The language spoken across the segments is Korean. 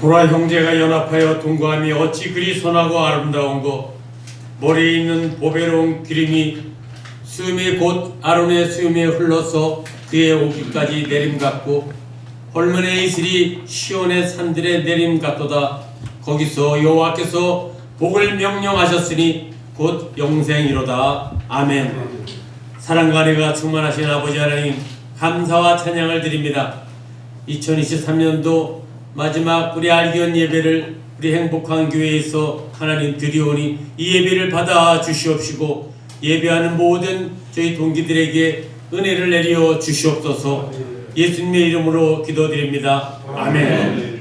보라 형제가 연합하여 동거함이 어찌 그리 선하고 아름다운고 머리에 있는 보배로운 기름이 수음이 곧 아론의 수음에 흘러서 그의 오기까지 내림 같고 헐문의 이슬이 시온의 산들에 내림 같도다. 거기서 여호와께서 복을 명령하셨으니 곧 영생이로다. 아멘. 사랑과 은혜가 충만하신 아버지 하나님 감사와 찬양을 드립니다. 2023년도 마지막 우리 알기원 예배를 우리 행복한 교회에서 하나님 드리오니 이 예배를 받아 주시옵시고 예배하는 모든 저희 동기들에게 은혜를 내려 주시옵소서 예수님의 이름으로 기도드립니다. 아멘.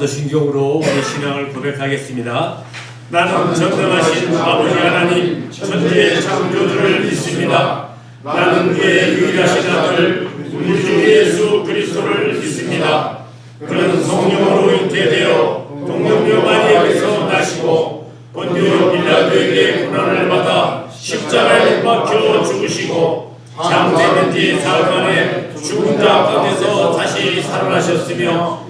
사도신경으로 우리 신앙을 고백하겠습니다. 나는 전능하신 아버지 하나님 천지의 창조주를 믿습니다. 나는 그의 유일하신 아들 우리 주 예수 그리스도를 믿습니다. 그는 성령으로 잉태되어 동정녀 마리아에서 나시고 본디오 빌라도에게 고난을 받아 십자가에 못 박혀 죽으시고 장세된 지 사흘 만에 죽은 자 가운데서 다시 살아나셨으며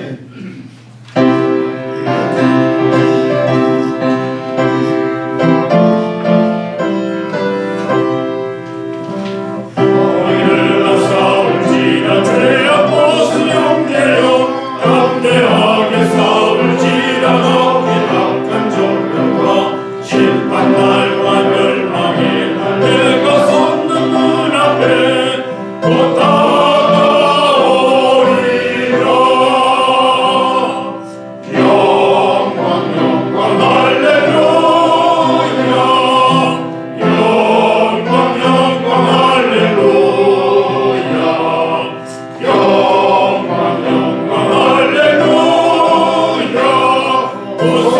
오.